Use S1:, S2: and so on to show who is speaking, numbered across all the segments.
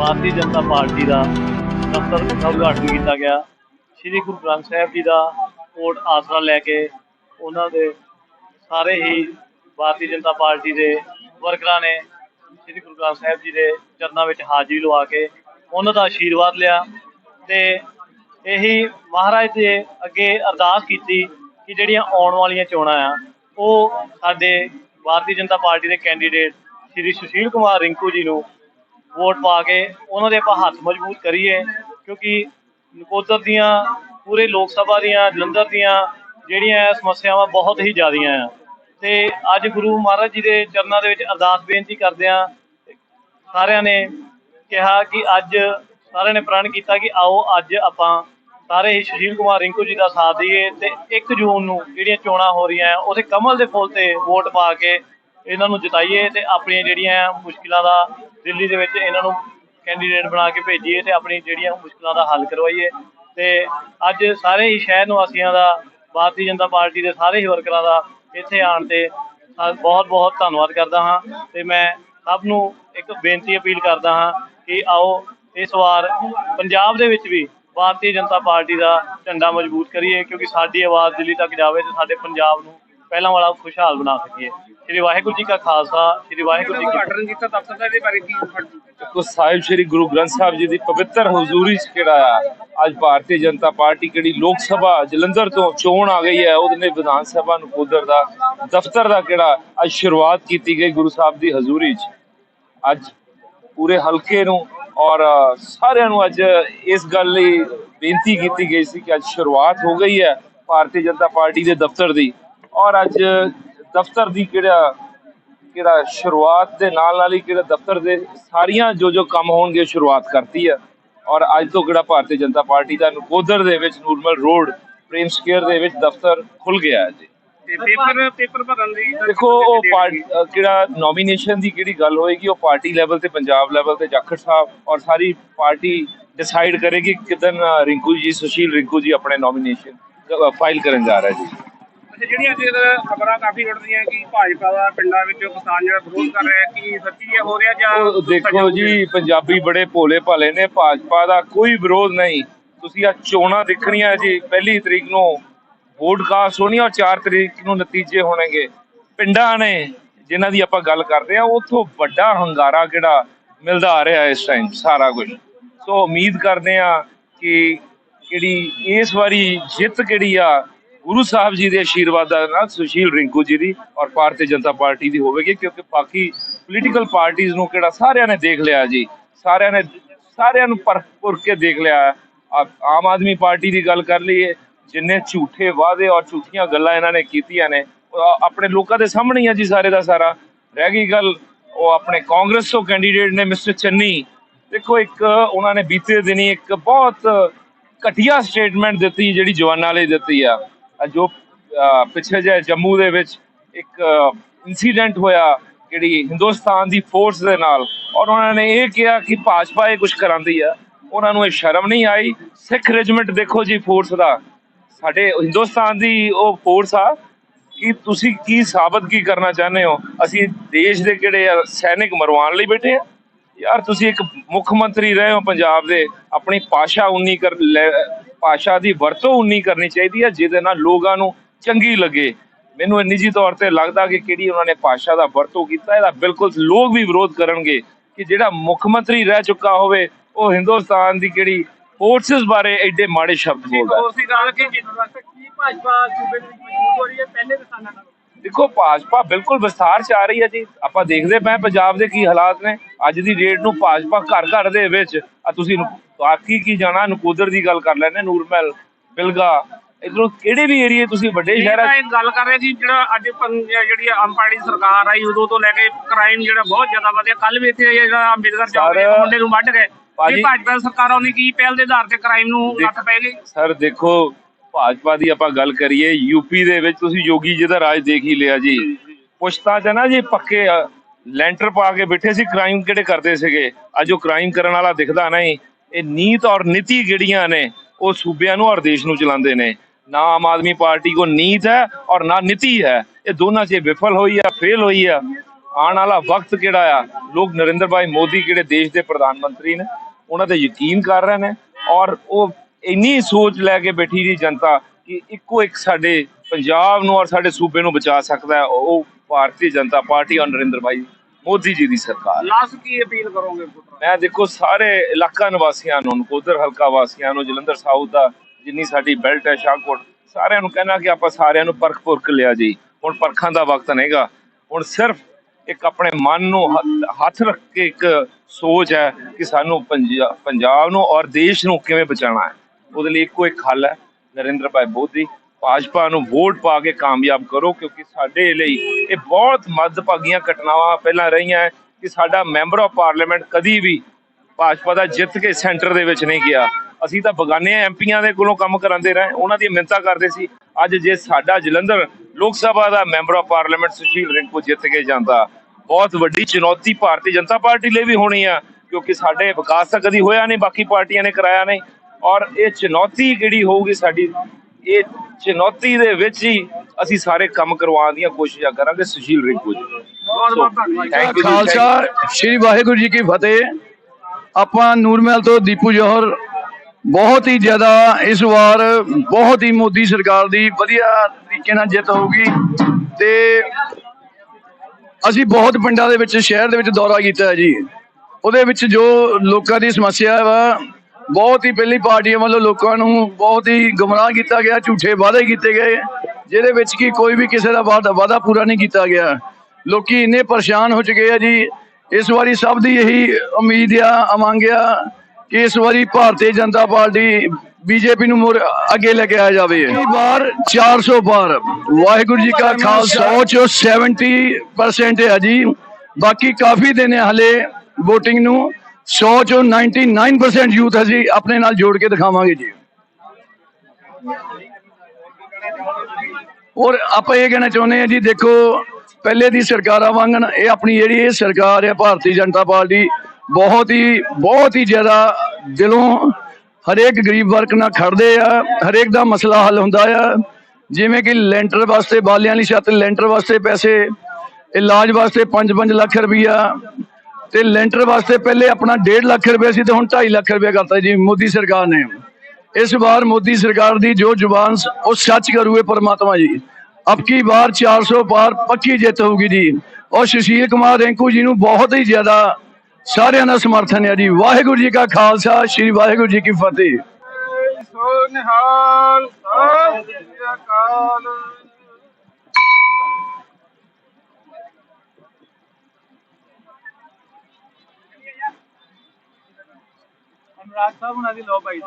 S1: ਭਾਰਤੀ Janata party ਦਾ ਦਫ਼ਤਰ ਦਾ ਉਦਘਾਟਨ ਕੀਤਾ ਗਿਆ। ਸ੍ਰੀ ਗੁਰੂ ਗ੍ਰੰਥ ਸਾਹਿਬ ਜੀ ਦਾ ਕੋਟ ਆਸਰਾ ਲੈ ਕੇ ਉਹਨਾਂ ਦੇ ਸਾਰੇ ਹੀ ਭਾਰਤੀ ਜਨਤਾ ਪਾਰਟੀ ਦੇ ਵਰਕਰਾਂ ਨੇ ਸ੍ਰੀ ਗੁਰੂ ਗ੍ਰੰਥ ਸਾਹਿਬ ਜੀ ਦੇ ਚਰਨਾਂ ਵਿੱਚ ਹਾਜ਼ਰੀ ਲਵਾ ਕੇ ਉਹਨਾਂ ਦਾ ਆਸ਼ੀਰਵਾਦ ਲਿਆ ਤੇ ਇਹੀ ਮਹਾਰਾਜ ਦੇ ਅੱਗੇ ਅਰਦਾਸ ਕੀਤੀ ਕਿ ਜਿਹੜੀਆਂ ਆਉਣ ਵਾਲੀਆਂ ਚੋਣਾਂ ਆ, ਉਹ ਸਾਡੇ ਭਾਰਤੀ ਜਨਤਾ ਪਾਰਟੀ ਦੇ ਕੈਂਡੀਡੇਟ ਸ੍ਰੀ ਸੁਸ਼ੀਲ ਕੁਮਾਰ ਰਿੰਕੂ ਜੀ ਨੂੰ ਵੋਟ ਪਾ ਕੇ ਉਹਨਾਂ ਦੇ ਆਪਾਂ ਹੱਥ ਮਜ਼ਬੂਤ ਕਰੀਏ, ਕਿਉਂਕਿ ਨਕੋਦਰ ਦੀਆਂ ਪੂਰੇ ਲੋਕ ਸਭਾ ਦੀਆਂ, ਜਲੰਧਰ ਦੀਆਂ ਜਿਹੜੀਆਂ ਸਮੱਸਿਆਵਾਂ ਬਹੁਤ ਹੀ ਜ਼ਿਆਦੀਆਂ ਆ। ਤੇ ਅੱਜ ਗੁਰੂ ਮਹਾਰਾਜ ਜੀ ਦੇ ਚਰਨਾਂ ਦੇ ਵਿੱਚ ਅਰਦਾਸ ਬੇਨਤੀ ਕਰਦੇ ਆ ਸਾਰਿਆਂ ਨੇ ਕਿਹਾ ਕਿ ਅੱਜ ਸਾਰਿਆਂ ਨੇ ਪ੍ਰਣ ਕੀਤਾ ਕਿ ਆਓ ਅੱਜ ਆਪਾਂ ਸਾਰੇ ਹੀ ਸੁਸ਼ੀਲ ਕੁਮਾਰ ਰਿੰਕੂ ਜੀ ਦਾ ਸਾਥ ਦਈਏ ਤੇ 1 ਜੂਨ ਨੂੰ ਜਿਹੜੀਆਂ ਚੋਣਾਂ ਹੋ ਰਹੀਆਂ ਆ ਉਹਦੇ ਕਮਲ ਦੇ ਫੁੱਲ ਤੇ ਵੋਟ ਪਾ ਕੇ ਇਹਨਾਂ ਨੂੰ ਜਿਤਾਈਏ ਤੇ ਆਪਣੀਆਂ ਜਿਹੜੀਆਂ ਮੁਸ਼ਕਿਲਾਂ ਦਾ ਦਿੱਲੀ ਦੇ ਵਿੱਚ ਇਹਨਾਂ ਨੂੰ ਕੈਂਡੀਡੇਟ ਬਣਾ ਕੇ ਭੇਜੀਏ ਤੇ ਆਪਣੀ ਜਿਹੜੀਆਂ ਮੁਸ਼ਕਿਲਾਂ ਦਾ ਹੱਲ ਕਰਵਾਈਏ। ਤੇ ਅੱਜ ਸਾਰੇ ਹੀ ਸ਼ਹਿਰ ਨਿਵਾਸੀਆਂ ਦਾ, ਭਾਰਤੀ ਜਨਤਾ ਪਾਰਟੀ ਦੇ ਸਾਰੇ ਹੀ ਵਰਕਰਾਂ ਦਾ ਇੱਥੇ ਆਉਣ ਤੇ ਬਹੁਤ ਬਹੁਤ ਧੰਨਵਾਦ ਕਰਦਾ ਹਾਂ ਤੇ ਮੈਂ ਸਭ ਨੂੰ ਇੱਕ ਬੇਨਤੀ ਅਪੀਲ ਕਰਦਾ ਹਾਂ ਕਿ ਆਓ ਇਸ ਵਾਰ ਪੰਜਾਬ ਦੇ ਵਿੱਚ ਵੀ ਭਾਰਤੀ ਜਨਤਾ ਪਾਰਟੀ ਦਾ ਝੰਡਾ ਮਜ਼ਬੂਤ ਕਰੀਏ ਕਿਉਂਕਿ ਸਾਡੀ ਆਵਾਜ਼ ਦਿੱਲੀ ਤੱਕ ਜਾਵੇ ਤੇ ਸਾਡੇ ਪੰਜਾਬ ਨੂੰ ਪਹਿਲਾਂ ਵਾਲਾ ਖੁਸ਼ਹਾਲ ਬਣਾ ਸਕੀਏ। ਸ੍ਰੀ ਵਾਹਿਗੁਰੂ ਜੀ ਕਾ ਖਾਲਸਾ ਸ੍ਰੀ ਵਾਹਿਗੁਰੂ ਜੀ ਕੀ ਫਤਿਹ।
S2: ਕੀਤਾ ਦਫ਼ਤਰ ਦਾ ਇਹਦੇ ਬਾਰੇ ਕੀ
S3: ਦੇਖੋ ਸਾਹਿਬ ਸ੍ਰੀ ਗੁਰੂ ਗ੍ਰੰਥ ਸਾਹਿਬ ਜੀ ਦੀ ਪਵਿੱਤਰ ਹਜ਼ੂਰੀ ਚ ਕਿਹੜਾ ਆ? ਅੱਜ ਭਾਰਤੀ ਜਨਤਾ ਪਾਰਟੀ ਕਿਹੜੀ ਲੋਕ ਸਭਾ ਜਲੰਧਰ ਤੋਂ ਚੋਣ ਆ ਗਈ ਹੈ ਉਹਨੇ ਵਿਧਾਨ ਸਭਾ ਨੂੰ ਕੁਦਰ ਦਾ ਦਫ਼ਤਰ ਦਾ ਕਿਹੜਾ ਅੱਜ ਸ਼ੁਰੂਆਤ ਕੀਤੀ ਗਈ ਗੁਰੂ ਸਾਹਿਬ ਦੀ ਹਜ਼ੂਰੀ ਚ। ਅੱਜ ਪੂਰੇ ਹਲਕੇ ਨੂੰ ਔਰ ਸਾਰਿਆਂ ਨੂੰ ਅੱਜ ਇਸ ਗੱਲ ਲਈ ਬੇਨਤੀ ਕੀਤੀ ਗਈ ਸੀ ਕਿ ਅੱਜ ਸ਼ੁਰੂਆਤ ਹੋ ਗਈ ਹੈ ਭਾਰਤੀ ਜਨਤਾ ਪਾਰਟੀ ਦੇ ਦਫ਼ਤਰ ਦੀ। ਔਰ ਅੱਜ ਦਫ਼ਤਰ ਦੀ ਕਿਹੜਾ ਕਿਹੜਾ ਸ਼ੁਰੂਆਤ ਦੇ ਨਾਲ ਨਾਲ ਹੀ ਕਿਹੜਾ ਦਫ਼ਤਰ ਦੇ ਸਾਰੀਆਂ ਜੋ ਜੋ ਕੰਮ ਹੋਣਗੇ ਸ਼ੁਰੂਆਤ ਕਰਤੀ ਹੈ ਔਰ ਅੱਜ ਤੋਂ ਕਿਹੜਾ ਭਾਰਤੀ ਜਨਤਾ ਪਾਰਟੀ ਦਾ ਨਕੋਦਰ ਦੇ ਵਿੱਚ ਨੂਰਮਲ ਰੋਡ ਪ੍ਰੇਮ ਸਕੁਅਰ ਦੇ ਵਿੱਚ ਦਫ਼ਤਰ ਖੁੱਲ ਗਿਆ ਹੈ ਜੀ
S2: ਪੇਪਰ ਪੇਪਰ ਭਰਨ ਦੀ
S3: ਦੇਖੋ ਉਹ ਕਿਹੜਾ ਨੋਮੀਨੇਸ਼ਨ ਦੀ ਕਿਹੜੀ ਗੱਲ ਹੋਏਗੀ ਉਹ ਪਾਰਟੀ ਲੈਵਲ ਤੇ ਪੰਜਾਬ ਲੈਵਲ ਤੇ ਜਾਖੜ ਸਾਹਿਬ ਔਰ ਸਾਰੀ ਪਾਰਟੀ ਡਿਸਾਈਡ ਕਰੇਗੀ ਕਿਦਨ ਰਿੰਕੂ ਜੀ ਸੁਸ਼ੀਲ ਰਿੰਕੂ ਜੀ ਆਪਣੇ ਨੋਮੀਨੇਸ਼ਨ ਫਾਈਲ ਕਰਨ ਜਾ ਰਿਹਾ ਜੀ।
S2: ਅੱਛਾ ਜਿਹੜੀਆਂ ਅੱਜ ਖਬਰਾਂ ਕਾਫੀ ਉੱਠਦੀਆਂ ਕਿ ਭਾਜਪਾ ਦਾ ਪਿੰਡਾਂ ਵਿੱਚ ਕਿਸਾਨ ਜਿਹੜਾ ਵਿਰੋਧ ਕਰ ਰਿਹਾ ਕੀ ਸੱਚੀ ਇਹ ਹੋ ਰਿਹਾ ਜਾਂ
S3: ਦੇਖੋ ਜੀ ਪੰਜਾਬੀ ਬੜੇ ਭੋਲੇ ਭਾਲੇ ਨੇ ਭਾਜਪਾ ਦਾ ਕੋਈ ਵਿਰੋਧ ਨਹੀਂ। ਤੁਸੀਂ ਆ ਚੋਣਾਂ ਦੇਖਣੀਆਂ ਜੀ ਪਹਿਲੀ ਤਰੀਕ ਨੂੰ ਵੋਟ ਕਾਸਟ ਹੋਣੀ ਔਰ 4 ਤਰੀਕ ਨੂੰ ਨਤੀਜੇ ਹੋਣਗੇ। ਪਿੰਡਾਂ ਨੇ ਜਿਨ੍ਹਾਂ ਦੀ ਆਪਾਂ ਗੱਲ ਕਰਦੇ ਆ ਉੱਥੋਂ ਵੱਡਾ ਹੰਗਾਰਾ ਕਿਹੜਾ ਮਿਲਦਾ ਆ ਰਿਹਾ ਇਸ ਟਾਈਮ ਸਾਰਾ ਕੁਝ। ਸੋ ਉਮੀਦ ਕਰਦੇ ਆ ਕਿ ਕਿਹੜੀ ਇਸ ਵਾਰੀ ਜਿੱਤ ਕਿਹੜੀ ਆ ਗੁਰੂ ਸਾਹਿਬ ਜੀ ਦੇ ਆਸ਼ੀਰਵਾਦਾਂ ਨਾਲ ਸੁਸ਼ੀਲ ਰਿੰਕੂ ਜੀ ਦੀ ਔਰ ਭਾਰਤੀ ਜਨਤਾ ਪਾਰਟੀ ਦੀ ਹੋਵੇਗੀ, ਕਿਉਂਕਿ ਬਾਕੀ ਪੋਲੀਟੀਕਲ ਪਾਰਟੀਆਂ ਨੂੰ ਕਿਹੜਾ ਸਾਰਿਆਂ ਨੇ ਦੇਖ ਲਿਆ ਜੀ। ਸਾਰਿਆਂ ਨੇ ਸਾਰਿਆਂ ਨੂੰ ਪਰਪੁਰ ਕੇ ਦੇਖ ਲਿਆ। ਆਮ ਆਦਮੀ ਪਾਰਟੀ ਦੀ ਗੱਲ ਕਰ ਲਈਏ, ਜਿੰਨੇ ਝੂਠੇ ਵਾਅਦੇ ਔਰ ਝੂਠੀਆਂ ਗੱਲਾਂ ਇਹਨਾਂ ਨੇ ਕੀਤੀਆਂ ਨੇ, ਉਹ ਆਪਣੇ ਲੋਕਾਂ ਦੇ ਸਾਹਮਣੇ ਆ ਜੀ ਸਾਰੇ ਦਾ ਸਾਰਾ। ਰਹਿ ਗਈ ਗੱਲ, ਉਹ ਆਪਣੇ ਕਾਂਗਰਸ ਤੋਂ ਕੈਂਡੀਡੇਟ ਨੇ ਮਿਸਟਰ ਚੰਨੀ। ਦੇਖੋ ਇੱਕ ਉਹਨਾਂ ਨੇ ਬੀਤੇ ਦਿਨੀ ਇੱਕ ਬਹੁਤ ਘਟੀਆ ਸਟੇਟਮੈਂਟ ਦਿੱਤੀ, ਜਿਹੜੀ ਜਵਾਨਾਂ ਲਈ ਦਿੱਤੀ ਆ। ਜੋ ਪਿੱਛੇ ਜੇ ਜੰਮੂ ਦੇ ਵਿੱਚ ਇੱਕ ਇਨਸੀਡੈਂਟ ਹੋਇਆ ਜਿਹੜੀ ਹਿੰਦੁਸਤਾਨ ਦੀ ਫੋਰਸ ਦੇ ਨਾਲ ਔਰ ਉਹਨਾਂ ਨੇ ਇਹ ਕਿਹਾ ਕਿ ਭਾਜਪਾ ਇਹ ਕੁਝ ਕਰਾਂਦੀ ਆ। ਉਹਨਾਂ ਨੂੰ ਇਹ ਸ਼ਰਮ ਨਹੀਂ ਆਈ। ਸਿੱਖ ਰੈਜੀਮੈਂਟ ਦੇਖੋ ਜੀ ਫੋਰਸ ਦਾ। ਸਾਡੇ ਹਿੰਦੁਸਤਾਨ ਦੀ ਉਹ ਫੋਰਸ ਆ ਕਿ ਤੁਸੀਂ ਕੀ ਸਾਬਤ ਕੀ ਕਰਨਾ ਚਾਹੁੰਦੇ ਹੋ? ਅਸੀਂ ਦੇਸ਼ ਦੇ ਕਿਹੜੇ ਸੈਨਿਕ ਮਰਵਾਉਣ ਲਈ ਬੈਠੇ ਆ। ਯਾਰ ਤੁਸੀਂ ਇੱਕ ਮੁੱਖ ਮੰਤਰੀ ਰਹੇ ਹੋ ਪੰਜਾਬ ਦੇ। ਆਪਣੀ ਭਾਸ਼ਾ ਉਨੀ ਕਰ ਲੈ- ਭਾਸ਼ਾ ਦੀ ਵਰਤੋਂ ਉਨੀ ਕਰਨੀ ਚਾਹੀਦੀ ਹੈ ਜਿਹਦੇ ਨਾਲ ਲੋਕਾਂ ਨੂੰ ਚੰਗੀ ਲੱਗੇ। ਮੈਨੂੰ ਨਿੱਜੀ ਤੌਰ ਤੇ ਲੱਗਦਾ ਕਿ ਕਿਹੜੀ ਉਹਨਾਂ ਨੇ ਭਾਸ਼ਾ ਦਾ ਵਰਤੋਂ ਕੀਤਾ ਇਹਦਾ ਬਿਲਕੁਲ ਲੋਕ ਵੀ ਵਿਰੋਧ ਕਰਨਗੇ ਕਿ ਜਿਹੜਾ ਮੁੱਖ ਮੰਤਰੀ ਰਹਿ ਚੁੱਕਾ ਹੋਵੇ ਉਹ ਹਿੰਦੁਸਤਾਨ ਦੀ ਕਿਹੜੀ ਫੋਰਸਸ ਬਾਰੇ ਐਡੇ ਮਾੜੇ ਸ਼ਬਦ ਬੋਲਦਾ ਹੈ।
S2: ਹੋਰ ਸੀ ਗੱਲ ਕਿ ਕੀ ਭਾਜਪਾ ਸੂਬੇ ਦੇ ਵਿੱਚ ਮਜ਼ਬੂਤ ਹੋ ਰਹੀ ਹੈ? ਪਹਿਲੇ ਕਿਸਾਨਾਂ ਨਾਲੋਂ।
S3: ਦੇਖੋ ਭਾਜਪਾ ਬਿਲਕੁਲ ਵਿਸਥਾਰ ਚ ਆ ਰਹੀ ਹੈ ਜੀ। ਆਪਾਂ ਦੇਖਦੇ ਪਏ ਪੰਜਾਬ ਦੇ ਕੀ ਹਾਲਾਤ ਨੇ। ਅੱਜ ਦੀ ਡੇਟ ਨੂੰ ਭਾਜਪਾ ਘਰ ਘਰ ਦੇ ਵਿੱਚ ਆ ਤੁਸੀਂ ਬਾਕੀ ਕੀ ਜਾਣਾ ਨਕੋਦਰ ਦੀ ਗੱਲ ਕਰ ਲੈਣੇ ਨੂਰਮਹਿਲ ਬਿਲਗਾ। ਇਧਰੋਂ ਕਿਹੜੇ ਵੀ ਏਰੀਏ ਤੁਸੀਂ ਵੱਡੇ ਸ਼ਹਿਰਾਂ
S2: ਇਹ ਗੱਲ ਕਰ ਰਹੇ ਸੀ ਜਿਹੜਾ ਅੱਜ ਜਿਹੜੀ ਆਮ ਪਾਰਟੀ ਸਰਕਾਰ ਆਈ ਉਦੋਂ ਤੋਂ ਲੈ ਕੇ ਕ੍ਰਾਈਮ ਜਿਹੜਾ ਬਹੁਤ ਜ਼ਿਆਦਾ ਵਧਿਆ। ਕੱਲ ਵੀ ਇੱਥੇ ਜਿਹੜਾ ਅੰਬੇਦਕਰ ਚੌਕ ਦੇ ਮੁੰਡੇ ਨੂੰ ਵੱਢ ਗਏ ਇਹ ਭਾਜਪਾ ਸਰਕਾਰਾਂ ਨੇ ਕੀ ਪਹਿਲ ਦੇ ਆਧਾਰ ਤੇ ਕ੍ਰਾਈਮ ਨੂੰ ਨੱਥ ਪੈ ਗਈ?
S3: ਸਰ ਦੇਖੋ ਭਾਜਪਾ ਦੀ ਆਪਾਂ ਗੱਲ ਕਰੀਏ ਯੂਪੀ ਦੇ ਵਿੱਚ ਤੁਸੀਂ ਯੋਗੀ ਜੀ ਦਾ ਰਾਜ ਦੇਖ ਹੀ ਲਿਆ ਜੀ। ਪੁਸ਼ਤਾ ਚ ਨਾ ਜੀ ਪੱਕੇ ਲੈਂਟਰ ਪਾ ਕੇ ਬੈਠੇ ਸੀ ਕ੍ਰਾਈਮ ਕਿਹੜੇ ਕਰਦੇ ਸੀਗੇ? ਅੱਜ ਉਹ ਕ੍ਰਾਈਮ ਕਰਨ ਵਾਲਾ ਦਿਖਦਾ ਨਹੀਂ। ਇਹ ਨੀਤ ਔਰ ਨੀਤੀ ਜਿਹੜੀਆਂ ਨੇ, ਉਹ ਸੂਬਿਆਂ ਨੂੰ ਔਰ ਦੇਸ਼ ਨੂੰ ਚਲਾਉਂਦੇ ਨੇ। ਨਾ ਆਮ ਆਦਮੀ ਪਾਰਟੀ ਕੋ ਨੀਤ ਹੈ ਔਰ ਨਾ ਨੀਤੀ ਹੈ। ਇਹ ਦੋਨਾਂ 'ਚ ਵਿਫਲ ਹੋਈ ਆ ਫੇਲ ਹੋਈ ਆ। ਆਉਣ ਵਾਲਾ ਵਕਤ ਕਿਹੜਾ ਆ? ਲੋਕ ਨਰਿੰਦਰ ਭਾਈ ਮੋਦੀ ਜਿਹੜੇ ਦੇਸ਼ ਦੇ ਪ੍ਰਧਾਨ ਮੰਤਰੀ ਨੇ? ਉਹਨਾਂ ਤੇ ਯਕੀਨ ਕਰ ਰਹੇ ਨੇ ਔਰ ਉਹ ਇੰਨੀ ਸੋਚ ਲੈ ਕੇ ਬੈਠੀ ਜੀ ਜਨਤਾ ਕਿ ਇੱਕੋ ਇੱਕ ਸਾਡੇ ਪੰਜਾਬ ਨੂੰ ਔਰ ਸਾਡੇ ਸੂਬੇ ਨੂੰ ਬਚਾ ਸਕਦਾ ਹੈ। ਉਹ ਭਾਰਤੀ ਜਨਤਾ ਪਾਰਟੀ ਔਰ ਨਰਿੰਦਰ ਭਾਈ ਮੋਦੀ ਜੀ ਦੀ ਸਰਕਾਰ।
S2: ਲਾਸਟ ਕੀ ਅਪੀਲ ਕਰੋਗੇ
S3: ਮੈਂ ਦੇਖੋ ਸਾਰੇ ਇਲਾਕਾ ਨਿਵਾਸੀਆਂ ਨੂੰ ਨਕੋਦਰ ਹਲਕਾ ਵਾਸੀਆਂ ਨੂੰ ਜਲੰਧਰ ਸਾਊਥ ਦਾ ਜਿੰਨੀ ਸਾਡੀ ਬੈਲਟ ਹੈ ਸ਼ਾਹਕੋਟ ਸਾਰਿਆਂ ਨੂੰ ਕਹਿਣਾ ਕਿ ਆਪਾਂ ਸਾਰਿਆਂ ਨੂੰ ਪਰਖ ਪੁਰਖ ਲਿਆ ਜੀ। ਹੁਣ ਪਰਖਾਂ ਦਾ ਵਕਤ ਨਹੀਂਗਾ ਹੁਣ ਸਿਰਫ ਇੱਕ ਆਪਣੇ ਮਨ ਨੂੰ ਹੱਥ- ਰੱਖ ਕੇ ਇੱਕ ਸੋਚ ਹੈ ਕਿ ਸਾਨੂੰ ਪੰਜਾ- ਪੰਜਾਬ ਨੂੰ ਔਰ ਦੇਸ਼ ਨੂੰ ਕਿਵੇਂ ਬਚਾਉਣਾ ਹੈ। ਉਹਦੇ ਲਈ ਇੱਕੋ ਇੱਕ ਹੱਲ ਹੈ। ਨਰਿੰਦਰ ਭਾਈ ਮੋਦੀ ਭਾਜਪਾ ਨੂੰ ਵੋਟ ਪਾ ਕੇ ਕਾਮਯਾਬ ਕਰੋ, ਕਿਉਂਕਿ ਸਾਡੇ ਲਈ ਇਹ ਬਹੁਤ ਮੱਦਭਾਗੀਆਂ ਘਟਨਾਵਾਂ ਪਹਿਲਾਂ ਰਹੀਆਂ ਹੈ ਕਿ ਸਾਡਾ ਮੈਂਬਰ ਆਫ ਪਾਰਲੀਮੈਂਟ ਕਦੀ ਵੀ ਭਾਜਪਾ ਦਾ ਜਿੱਤ ਕੇ ਸੈਂਟਰ ਦੇ ਵਿੱਚ ਨਹੀਂ ਗਿਆ। ਅਸੀਂ ਤਾਂ ਬਗਾਨੇ ਐਮਪੀਆਂ ਦੇ ਕੋਲੋਂ ਕੰਮ ਕਰਾਉਂਦੇ ਰਹੇ, ਉਹਨਾਂ ਦੀ ਮਿਹਨਤਾਂ ਕਰਦੇ ਸੀ। ਅੱਜ ਜੇ ਸਾਡਾ ਜਲੰਧਰ ਲੋਕ ਸਭਾ ਦਾ member of parliament Sushil Rinku ਜਿੱਤ ਕੇ ਜਾਂਦਾ, ਬਹੁਤ ਵੱਡੀ ਚੁਣੌਤੀ ਭਾਰਤੀ ਜਨਤਾ ਪਾਰਟੀ ਲਈ ਵੀ ਹੋਣੀ ਆ, ਕਿਉਂਕਿ ਸਾਡੇ ਵਿਕਾਸ ਤਾਂ ਕਦੀ ਹੋਇਆ ਨਹੀਂ, ਬਾਕੀ ਪਾਰਟੀਆਂ ਨੇ ਕਰਾਇਆ ਨਹੀਂ। ਔਰ ਇਹ ਚੁਣੌਤੀ ਕਿਹੜੀ ਹੋਊਗੀ ਸਾਡੀ, ਇਹ ਚੁਣੌਤੀ ਦੇ ਵਿੱਚ ਹੀ ਅਸੀਂ ਸਾਰੇ ਕੰਮ ਕਰਵਾਉਣ ਦੀਆਂ ਕੋਸ਼ਿਸ਼ਾਂ ਕਰਾਂਗੇ ਸੁਸ਼ੀਲ ਰਿੰਕੂ ਜੀ।
S2: ਬਹੁਤ ਬਹੁਤ ਧੰਨਵਾਦ।
S3: ਥੈਂਕ ਯੂ
S4: ਖਾਲਸਾ ਸ੍ਰੀ ਵਾਹਿਗੁਰੂ ਜੀ ਕੀ ਫਤਿਹ। ਆਪਾਂ ਨੂਰਮਹਿਲ ਤੋਂ ਦੀਪੂ ਜੋਹਰ ਬਹੁਤ ਹੀ ਜ਼ਿਆਦਾ ਇਸ ਵਾਰ ਬਹੁਤ ਹੀ ਮੋਦੀ ਸਰਕਾਰ ਦੀ ਵਧੀਆ ਤਰੀਕੇ ਨਾਲ ਜਿੱਤ ਹੋਊਗੀ ਤੇ ਅਸੀਂ ਬਹੁਤ ਪਿੰਡਾਂ ਦੇ ਵਿੱਚ ਸ਼ਹਿਰ ਦੇ ਵਿੱਚ ਦੌਰਾ ਕੀਤਾ ਹੈ ਜੀ। ਉਹਦੇ ਵਿੱਚ ਜੋ ਲੋਕਾਂ ਦੀ ਸਮੱਸਿਆ ਵਾ ਬਹੁਤ ਹੀ ਪਹਿਲੀ ਪਾਰਟੀਆਂ ਵੱਲੋਂ ਲੋਕਾਂ ਨੂੰ ਬਹੁਤ ਹੀ ਗੁੰਮਰਾਹ ਕੀਤਾ ਗਿਆ ਝੂਠੇ ਵਾਅਦੇ ਕੀਤੇ ਗਏ ਜਿਹਦੇ ਵਿੱਚ ਕਿ ਕੋਈ ਵੀ ਕਿਸੇ ਦਾ ਵਾਅਦਾ ਵਾਅਦਾ ਪੂਰਾ ਨਹੀਂ ਕੀਤਾ ਗਿਆ। ਲੋਕੀ ਇੰਨੇ ਪਰੇਸ਼ਾਨ ਹੋ ਚੁੱਕੇ ਆ ਜੀ। ਇਸ ਵਾਰੀ ਸਭ ਦੀ ਇਹੀ ਉਮੀਦ ਆ ਅਮੰਗ ਆ ਕਿ ਇਸ ਵਾਰੀ ਭਾਰਤੀ ਜਨਤਾ ਪਾਰਟੀ ਬੀਜੇਪੀ ਨੂੰ ਮੁੜ ਅੱਗੇ ਲੈ ਕੇ ਆਇਆ ਜਾਵੇ। ਇਸ ਵਾਰ 400 ਪਾਰ ਵਾਹਿਗੁਰੂ ਜੀ ਕਾ ਖਾਲਸਾ। 100 ਚੋਂ 70% ਹੈ ਜੀ। ਬਾਕੀ ਕਾਫੀ ਦਿਨ ਹਲੇ VOTING ਨੂੰ। 100 ਚੋਂ 99% ਯੂਥ ਅਸੀਂ ਆਪਣੇ ਨਾਲ ਜੋੜ ਕੇ ਦਿਖਾਵਾਂਗੇ ਜੀ। ਔਰ ਆਪਾਂ ਇਹ ਕਹਿਣਾ ਚਾਹੁੰਦੇ ਹਾਂ ਜੀ, ਦੇਖੋ, ਪਹਿਲੇ ਦੀ ਸਰਕਾਰਾਂ ਵਾਂਗਣ ਇਹ ਆਪਣੀ ਜਿਹੜੀ ਇਹ ਸਰਕਾਰ ਹੈ ਭਾਰਤੀ ਜਨਤਾ ਪਾਰਟੀ, ਬਹੁਤ ਹੀ ਬਹੁਤ ਹੀ ਜ਼ਿਆਦਾ ਦਿਲੋਂ ਹਰੇਕ ਗਰੀਬ ਵਰਗ ਨਾਲ ਖੜਦੇ ਆ, ਹਰੇਕ ਦਾ ਮਸਲਾ ਹੱਲ ਹੁੰਦਾ ਆ। ਜਿਵੇਂ ਕਿ ਲੈਂਟਰ ਵਾਸਤੇ, ਬਾਲਿਆਂ ਵਾਲੀ ਛੱਤ ਲੈਂਟਰ ਵਾਸਤੇ ਪੈਸੇ, ਇਲਾਜ ਵਾਸਤੇ 5-5 ਲੱਖ ਰੁਪਈਆ ਤੇ ਲੈਂਟਰ ਵਾਸਤੇ ਪਹਿਲੇ ਆਪਣਾ 1.5 ਲੱਖ ਰੁਪਏ ਸੀ ਤੇ ਹੁਣ 2.5 ਲੱਖ ਰੁਪਏ ਕਰਤਾ ਜੀ, ਮੋਦੀ ਸਰਕਾਰ ਨੇ। ਇਸ ਵਾਰ ਮੋਦੀ ਸਰਕਾਰ ਦੀ ਜੋ ਜ਼ੁਬਾਨ ਉਹ ਸੱਚ ਕਰੂਏ ਪਰਮਾਤਮਾ ਜੀ। ਅਬ ਵਾਰ 400 ਪਾਰ ਪੱਕੀ ਜਿੱਤ ਹੋਊਗੀ ਜੀ। ਔਰ ਸ਼ਸ਼ੀਲ ਕੁਮਾਰ ਰਿੰਕੂ ਜੀ ਨੂੰ ਬਹੁਤ ਹੀ ਜ਼ਿਆਦਾ ਸਾਰਿਆਂ ਦਾ ਸਮਰਥਨ ਹੈ ਜੀ। ਵਾਹਿਗੁਰੂ ਜੀ ਕਾ ਖਾਲਸਾ, ਸ੍ਰੀ ਵਾਹਿਗੁਰੂ ਜੀ ਕੀ ਫਤਿਹ।
S2: ਸੋ ਨਿਹਾਲ, ਸਤਿ ਸ੍ਰੀ ਅਕਾਲ। ਅਨੁਰਾਗ ਸਾਹਿਬ ਉਹਨਾਂ ਦੀ ਲੋ ਭਾਈ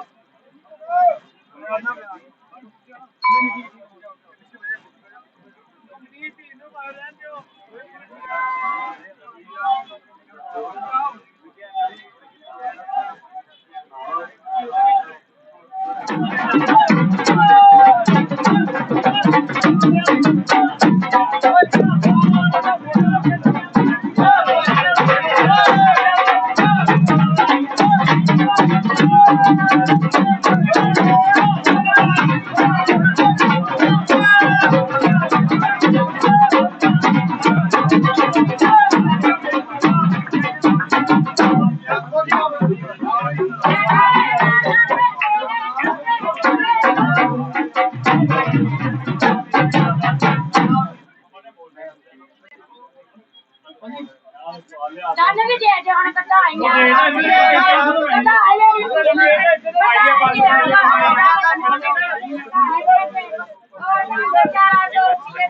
S5: ਚੱਲ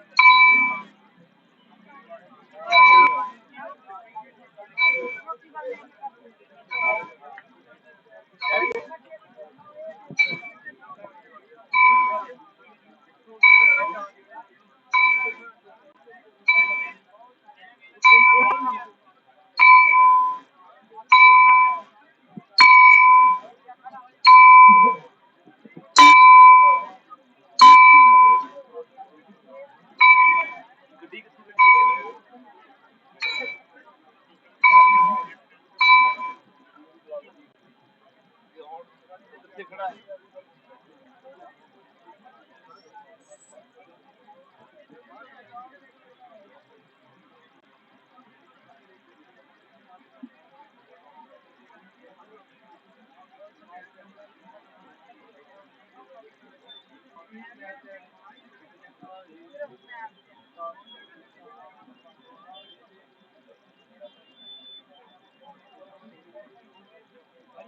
S1: Thank you. Bye.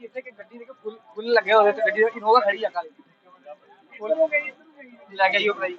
S5: ਇੱਥੇ ਕਿ ਗੱਡੀ ਦੇ ਫੁੱਲ ਫੁੱਲ ਲੱਗੇ ਹੋਏ ਤੇ ਗੱਡੀ ਇਨੋਵਾ ਖੜੀ ਆ ਕਾਲੀ। ਫੁੱਲ ਲੈ ਕੇ ਆਈਓ ਭਾਈ।